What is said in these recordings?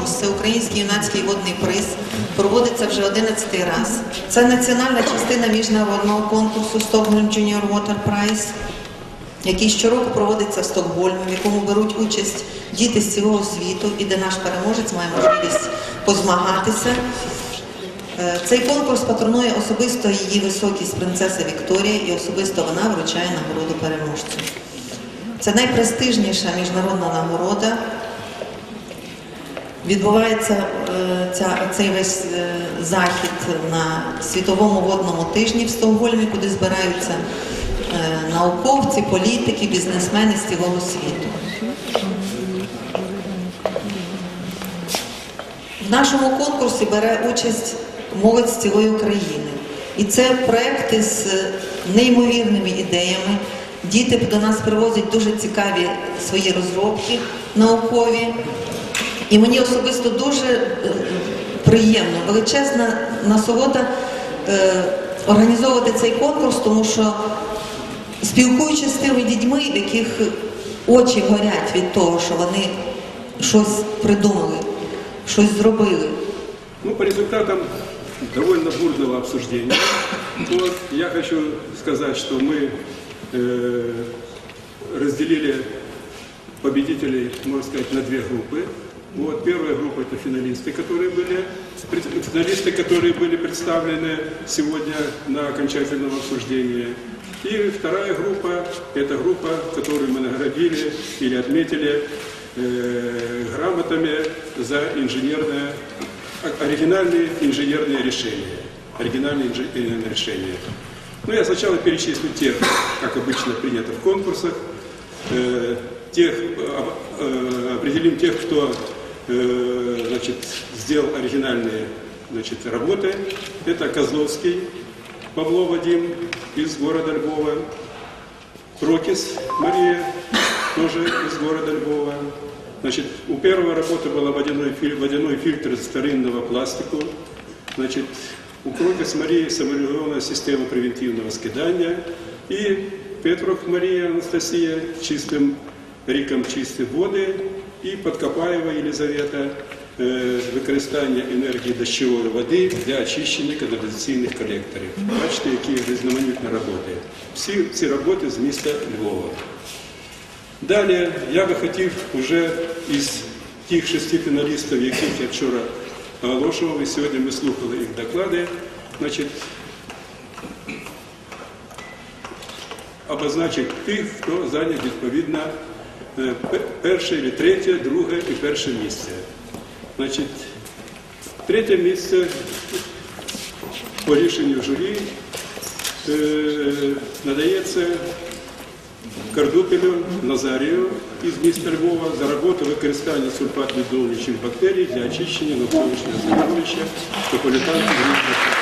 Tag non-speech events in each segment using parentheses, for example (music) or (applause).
конкурс, це Український юнацький водний приз, проводиться вже 11 раз. Це національна частина міжнародного конкурсу Stockholm Junior Water Prize, який щороку проводиться в Стокгольмі, в якому беруть участь діти з цілого світу і де наш переможець має можливість позмагатися. Е, Цей конкурс патронує особисто її високість принцеса Вікторія і особисто вона вручає нагороду переможцю. Це найпрестижніша міжнародна нагорода. Відбувається е, ця, цей весь е, захід на світовому водному тижні в Стокгольмі, куди збираються е, науковці, політики, бізнесмени з цілого світу. В нашому конкурсі бере участь молодь з цілої України. І це проекти з неймовірними ідеями. Діти до нас привозять дуже цікаві свої розробки наукові. І мені особисто дуже е, приємно, величезна насолода е, організовувати цей конкурс, тому що спілкуючись з тими дітьми, в яких очі горять від того, що вони щось придумали, щось зробили. Ну, по результатам довольно бурного обсуждения, вот, я хочу сказать, что мы э, разделили победителей, можно сказать, на две группы. Вот, первая группа это финалисты, которые были, финалисты, которые были представлены сегодня на окончательном обсуждении. И вторая группа это группа, которую мы наградили или отметили э, грамотами за инженерное оригинальные инженерные решения. Оригинальные инженерные решения. Ну, я сначала перечислю тех, как обычно принято в конкурсах, э, тех, э, э, определим тех, кто э, значит, сделал оригинальные значит, работы. Это Козловский Павло Вадим из города Львова, Прокис Мария, тоже из города Львова. Значит, у первого работы был водяной, филь- водяной фильтр из старинного пластику. Значит, у Прокис Марии саморегулированная система превентивного скидания. И Петров Мария Анастасия чистым рікам чисті води. І Подкопаєва Єлизавета е, використання енергії дощової води для очищення каналізаційних колекторів. Бачите, які різноманітні роботи. Всі ці роботи з міста Львова. Далі я би хотів уже із тих шести фіналістів, яких я вчора оголошував, і сьогодні ми слухали їх доклади, значить, обозначити тих, хто зайняв відповідно перше, і третє, друге і перше місце. Значить, третє місце по рішенню журі е, надається Кардупелю Назарію із міста Львова за роботу використання сульфат-відновлюючих бактерій для очищення навколишнього середовища тополітанки різних.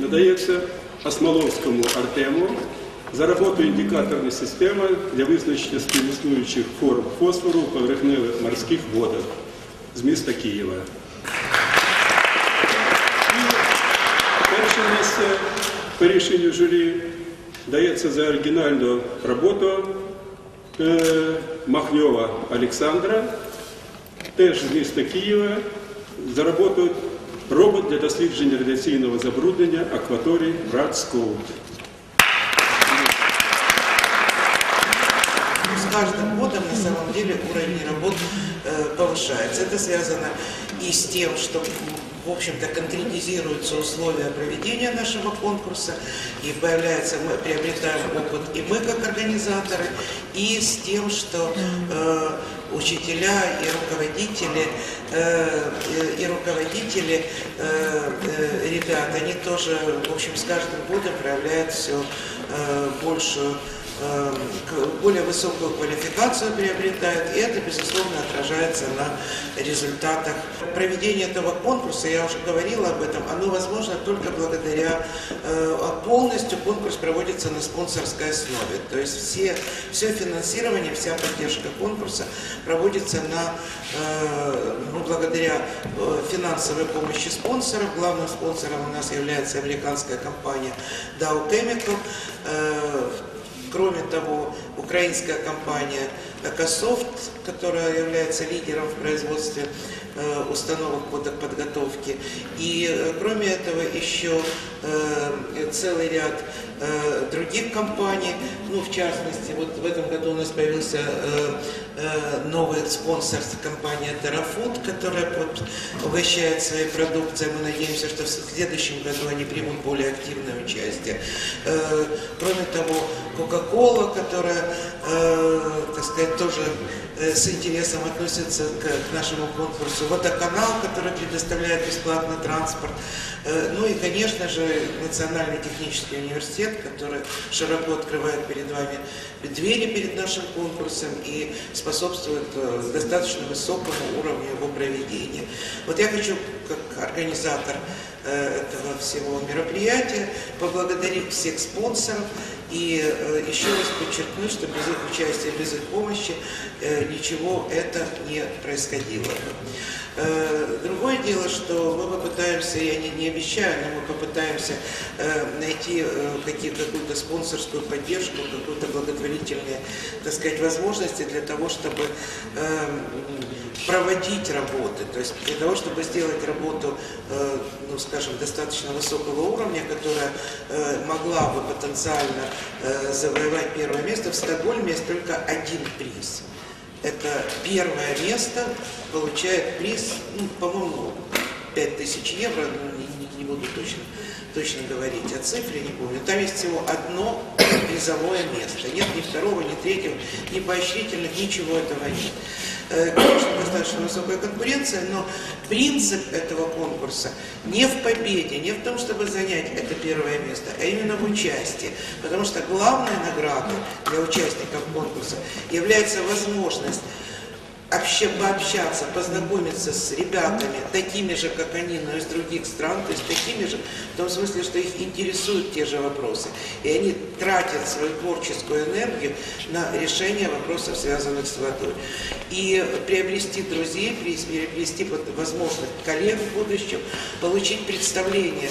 надається Осмоловському Артему за роботу індикаторної системи для визначення співіснуючих форм фосфору у поверхневих морських водах з міста Києва. Перше місце по рішенню журі дається за оригінальну роботу е, Махньова Олександра, теж з міста Києва, за роботу робот для дослідження радіаційного забруднення акваторій Братскоут. С каждым годом на деле уровень работ э, повышается. Это связано и с тем, что в общем-то конкретизируются условия проведения нашего конкурса, и появляется, мы приобретаем опыт и мы как организаторы, и с тем, что э, учителя и руководители, э, и, руководители э, э, ребят, они тоже, в общем, с каждым годом проявляют все э, большую более высокую квалификацию приобретают, и это, безусловно, отражается на результатах. Проведение этого конкурса, я уже говорила об этом, оно возможно только благодаря, э, полностью конкурс проводится на спонсорской основе, то есть все, все финансирование, вся поддержка конкурса проводится на, э, ну, благодаря э, финансовой помощи спонсоров. Главным спонсором у нас является американская компания Dow Chemical. Кроме того, украинская компания «Экософт», которая является лидером в производстве э, установок подготовки. И э, кроме этого еще э, целый ряд других компаний, ну в частности, вот в этом году у нас появился новый спонсор компания Terrafood, которая угощает своей продукцией. Мы надеемся, что в следующем году они примут более активное участие. Кроме того, Coca-Cola, которая, э, так сказать, тоже э, с интересом относится к, к нашему конкурсу. Водоканал, который предоставляет бесплатный транспорт. Э, Ну и, конечно же, Национальный технический университет, который широко открывает перед вами двери перед нашим конкурсом и способствует э, достаточно высокому уровню его проведения. Вот я хочу, как организатор этого всего мероприятия, поблагодарить всех спонсоров и э, еще раз подчеркнуть, что без их участия, без их помощи э, ничего это не происходило. Э, Другое дело, что мы попытаемся, я не, не обещаю, но мы попытаемся найти какую-то спонсорскую поддержку, какую-то благотворительные, так сказать, возможности для того, чтобы проводить работы, то есть для того, чтобы сделать работу, ну, скажем, достаточно высокого уровня, которая могла бы потенциально э, завоевать первое место. В Стокгольме есть только один приз. Это первое место получает приз, ну, по-моему, 5000 евро, ну, не, не- буду точно, точно говорить о цифре, не помню. Там есть всего одно призовое место. Нет ни второго, ни третьего, ни поощрительных, ничего этого нет. Э, Конечно, достаточно высокая конкуренция, но принцип этого конкурса не в победе, не в том, чтобы занять это первое место, а именно в участии. Потому что главной наградой для участников конкурса является возможность вообще пообщаться, познакомиться с ребятами, такими же, как они, но из других стран, то есть такими же, в том смысле, что их интересуют те же вопросы. И они тратят свою творческую энергию на решение вопросов, связанных с водой. И приобрести друзей, приобрести вот возможность коллег в будущем, получить представление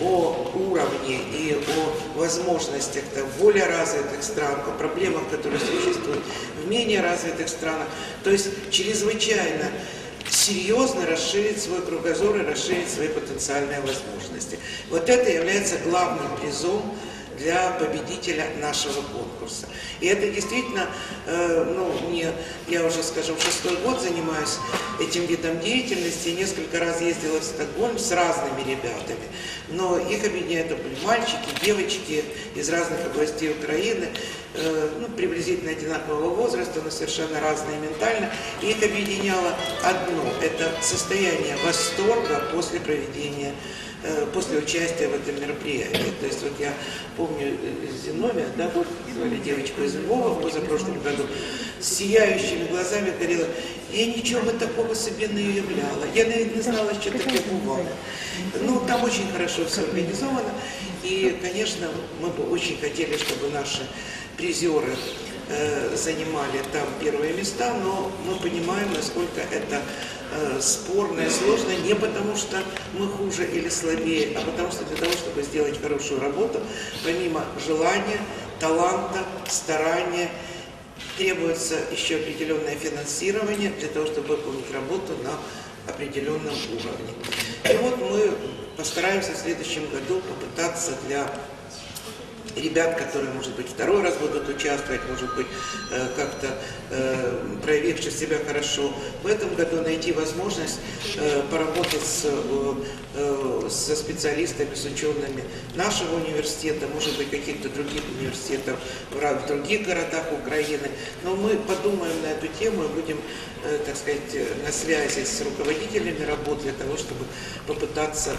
о уровне и о возможностях там, более развитых стран, о проблемах, которые существуют в менее развитых странах. То есть чрезвычайно серьезно расширить свой кругозор и расширить свои потенциальные возможности. Вот это является главным призом для победителя нашего конкурса. И это действительно, э, ну, не, я уже, скажем, шестой год занимаюсь этим видом деятельности, несколько раз ездила в Стокгольм с разными ребятами, но их объединяют это были мальчики, девочки из разных областей Украины, ну, приблизительно одинакового возраста, но совершенно разные ментально. И их объединяло одно – это состояние восторга после проведения э, после участия в этом мероприятии. То есть вот я помню э, Зиновия, да, вот звали девочку из Львова в позапрошлом году, с сияющими глазами говорила, я ничего бы такого себе не уявляла, я навіть не знала, що таке бувало. Ну, там очень хорошо все организовано, и, конечно, мы бы очень хотели, чтобы наши призеры э, занимали там первые места, но мы понимаем, насколько это э, спорно и сложно, не потому что мы хуже или слабее, а потому что для того, чтобы сделать хорошую работу, помимо желания, таланта, старания, требуется еще определенное финансирование для того, чтобы выполнить работу на определенном уровне. И вот мы постараемся в следующем году попытаться для ребят, которые, может быть, второй раз будут участвовать, может быть, э, как-то э, проявивши себя хорошо, в этом году найти возможность э, поработать с, со специалистами, с учеными нашего университета, может быть, каких-то других университетов в других городах Украины. Но мы подумаем на эту тему и будем, так сказать, на связи с руководителями работ для того, чтобы попытаться,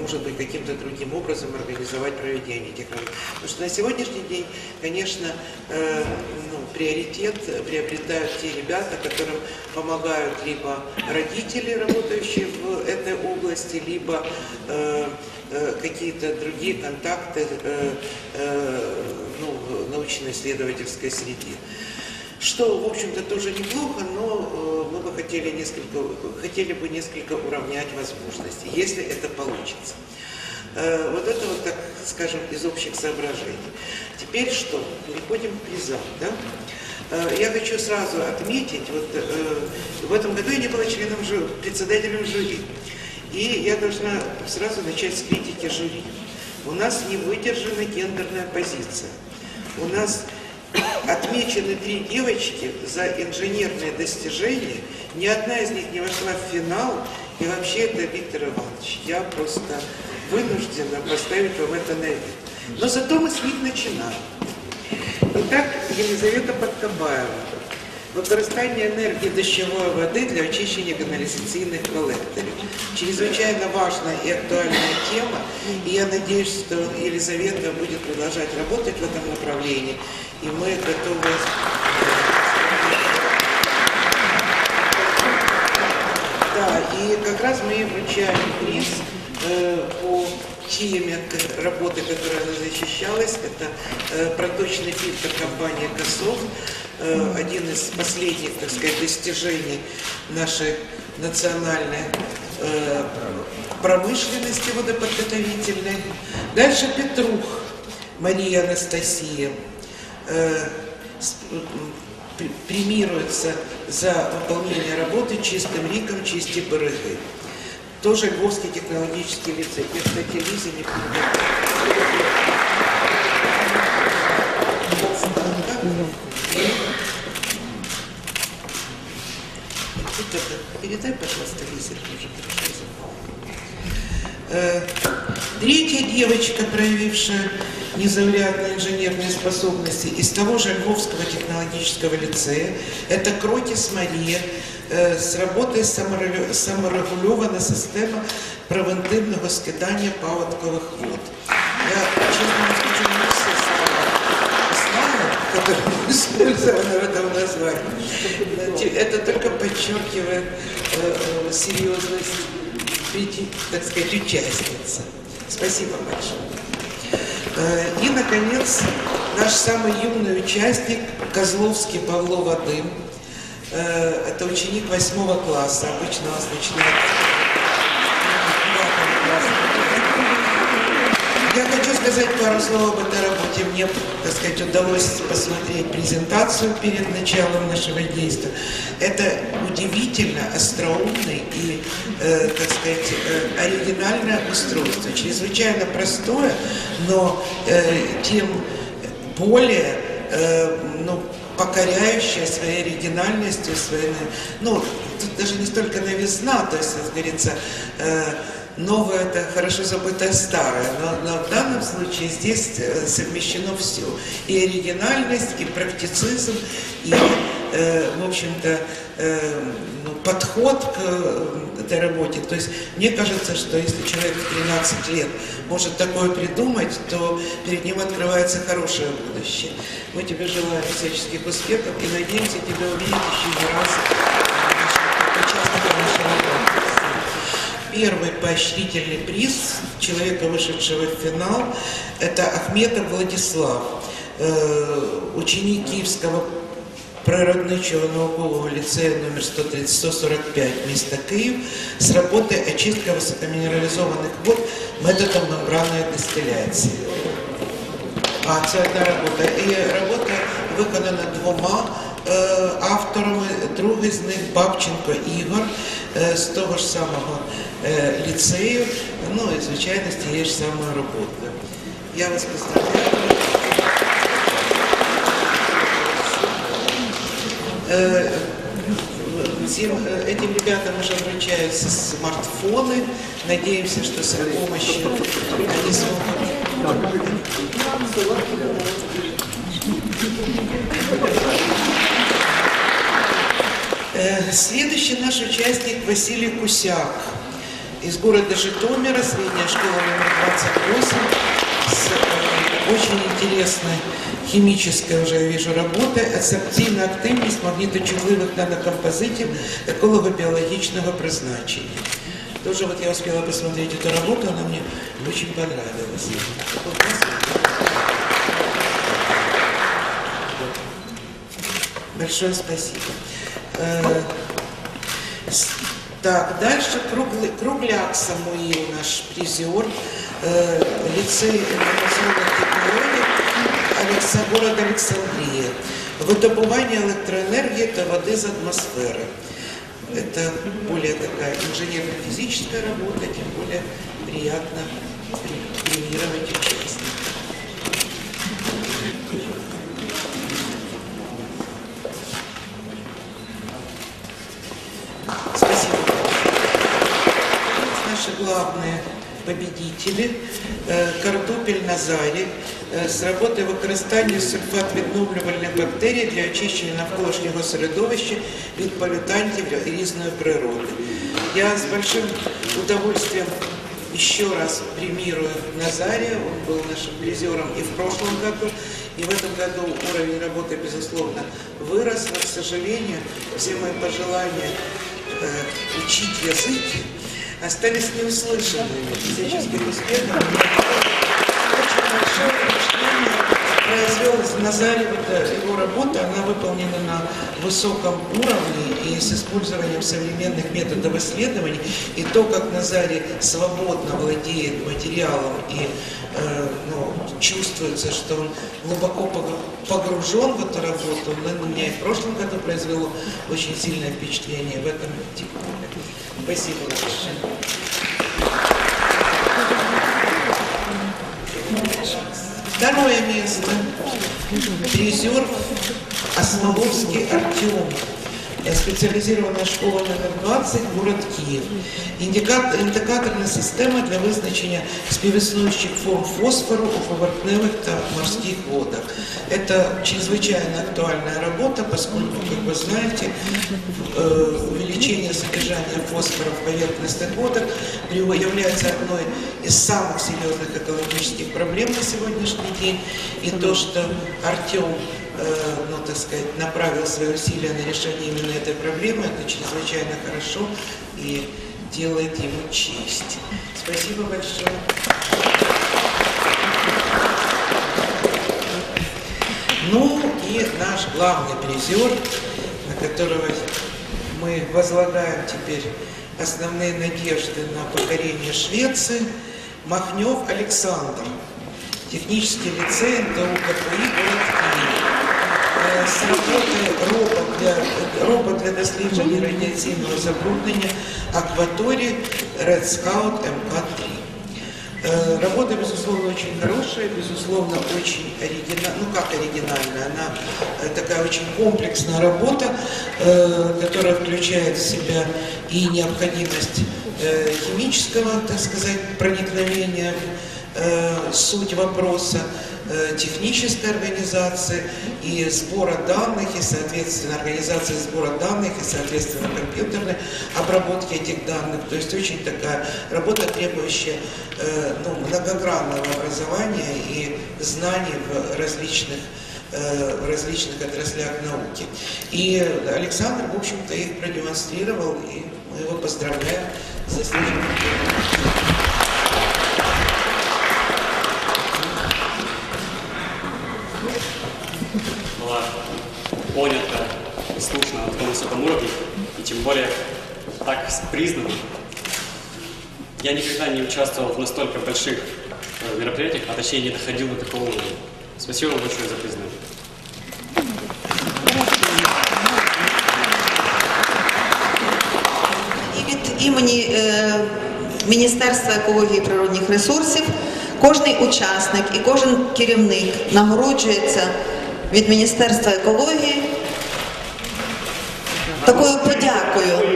может быть, каким-то другим образом организовать проведение этих работ. Потому что на сегодняшний день, конечно, э, ну, приоритет приобретают те ребята, которым помогают либо родители, работающие в этой области, либо э, э, какие-то другие контакты э, э, ну, научно-исследовательской среде. Что, в общем-то, тоже неплохо, но э, мы бы хотели несколько, хотели бы несколько уравнять возможности, если это получится. Э, Вот это вот, так скажем, из общих соображений. Теперь что? Переходим к призам. Да? Э, Я хочу сразу отметить, вот э, в этом году я не была членом жюри, председателем жюри. И я должна сразу начать с критики жюри. У нас не выдержана гендерная позиция. У нас отмечены три девочки за инженерные достижения. Ни одна из них не вошла в финал. И вообще это Виктор Иванович. Я просто вынуждена поставить вам это на вид. Но зато мы с них начинаем. Итак, Елизавета Подкабаева. Використання енергії дощової води для очищення канализаційних колекторів. Чрезвычайно важная и актуальная тема, и я надеюсь, что Елизавета будет продолжать работать в этом направлении, и мы готовы... Да, и как раз мы ей вручаем приз э, к- работы, которая она защищалась. Это э, проточный фильтр компании «Косов». Э, один из последних, так сказать, достижений нашей национальной э, промышленности водоподготовительной. Дальше Петрух Мария Анастасия. Премируется за выполнение работы чистым риком чисти береги. Тоже Львовский технологический лицей. Я, кстати, Лизе не Передай, пожалуйста, Лизе. Э, Третья девочка, проявившая незаурядные инженерные способности из того же Львовского технологического лицея, это Кротис Мария, з роботи саморегу- саморегульована система превентивного скидання паводкових вод. Я, честно вам скажу, не все слова знаю, которые (laughs) использованы в этом названии. Это только подчеркивает э, э, серьезность, так сказать, участницы. Спасибо большое. Э, И, наконец, наш самый юный участник Козловский Павло Вадым. Э, Это ученик восьмого класса. Обычно у нас. Я хочу сказать пару слов об этой работе. Мне, так сказать, удалось посмотреть презентацию перед началом нашего действия. Это удивительно остроумный и, э, так сказать, э, оригинальное устройство. Чрезвычайно простое, но э, тем более э, ну, покоряющая своей оригинальностью, своей, ну, тут даже не столько новизна, то есть, как говорится, э, новое это хорошо забытое старое, но, но в данном случае здесь э, совмещено все. И оригинальность, и практицизм, и, э, в общем-то, подход к э, этой работе. То есть мне кажется, что если человек в 13 лет может такое придумать, то перед ним открывается хорошее будущее. Мы тебе желаем всяческих успехов и надеемся тебя увидеть еще не раз. Первый поощрительный приз человека, вышедшего в финал, это Ахметов Владислав, э, ученик Киевского природничого наукового ліцею номер 130, 145 міста Київ з роботи очистка високомінералізованих вод методом мембранної дистиляції. А це одна робота. І робота виконана двома е, авторами. Другий з них Бабченко Ігор е, з того ж самого е, ліцею, ну і звичайно з тієї ж самої роботи. Я вас поздравляю. Всем э, этим ребятам уже вручаются смартфоны. Надеемся, что с их помощью они смогут Э, Следующий наш участник Василий Кусяк из города Житомира, средняя школа номер 28, с э, очень интересной химической уже я вижу работой асептивна активність магніточутливих нанокомпозитів эколого-биологичного призначения. Тоже вот я успела посмотреть эту работу, она мне очень понравилась. Вот у нас Большое спасибо. Э, с- Так, дальше круглый, Кругляк Самуил, наш призер, э, лицей информационных технологий Алекса, город Александрия. Выдобывание электроэнергии до воды из атмосферы. Это более такая инженерно-физическая работа, тем более приятно пре- премировать участников. Спасибо. Наши главные победители. Е, Картопель Назарі е, з роботи використання сульфат відновлювальних бактерій для очищення навколишнього середовища від полютантів різної природи. Я с большим удовольствием еще раз премирую Назария. Он был нашим призером и в прошлом году, и в этом году уровень работы, безусловно, вырос. Но, к сожалению, все мои пожелания э, учить язык остались неуслышанными. Всяческих успехов. Очень большое произвел Назарев, это его работа, она выполнена на высоком уровне и с использованием современных методов исследований. И то, как Назарий свободно владеет материалом и э, ну, чувствуется, что он глубоко погру- погружен в эту работу, он на меня и в прошлом году произвело очень сильное впечатление в этом более. Спасибо большое. Второе место. Призер Осмоловский Артем. Специализированная школа номер 20, город Киев. Индикатор, индикаторна система для визначення співіснуючих форм фосфору у поверхневих та морских водах. Это чрезвычайно актуальная работа, поскольку, как вы знаете, э, увеличение содержания фосфора в поверхностных водах является одной из самых серьезных экологических проблем на сегодняшний день. И то, что Артем ну, так сказать, направил свои усилия на решение именно этой проблемы, это чрезвычайно хорошо и делает ему честь. Спасибо большое. Ну и наш главный призер, на которого мы возлагаем теперь основные надежды на покорение Швеции, Махнев Александр, технический лицей НТУ КПИ, город Киев Е, З роботи робот для, робот для дослідження радіаційного забруднення акваторії Red Scout МК-3. Э, Работа, безусловно, очень хорошая, безусловно, очень оригинальная, ну как оригинальная, она э, такая очень комплексная работа, э, которая включает в себя и необходимость э, химического, так сказать, проникновения в э, суть вопроса, э, технической организации и сбора данных, и, соответственно, организации сбора данных, и, соответственно, компьютерной обработки этих данных. То есть очень такая работа, требующая э, ну, многогранного образования и знаний в различных э, в различных отраслях науки. И Александр, в общем-то, их продемонстрировал, и мы его поздравляем с заслуженным была понята и слушана на таком высоком уровне, и тем более так признана. Я никогда не участвовал в настолько больших э, мероприятиях, а точнее не доходил до такого уровня. Спасибо вам большое за признание. І від імені е, Міністерства екології і природних ресурсів кожний учасник і кожен керівник нагороджується від Міністерства екології такою подякою.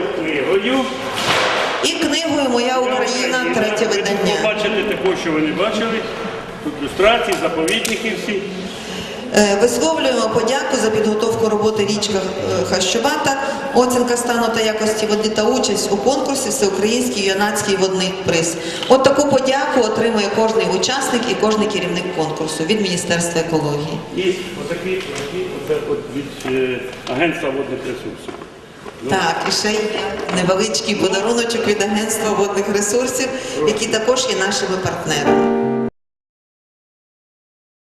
І книгою Моя Україна, третє видання. Бачите також, що ви не бачили. Тут люстрації, заповідники всі. Е, Висловлюємо подяку за підготовку роботи річка е, Хащувата, оцінка стану та якості води та участь у конкурсі Всеукраїнський юнацький водний приз. От таку подяку отримує кожний учасник і кожний керівник конкурсу від Міністерства екології. І отакі, від е, Агентства водних ресурсів. Ну, Так, і ще є невеличкий подаруночок від Агентства водних ресурсів, які також є нашими партнерами.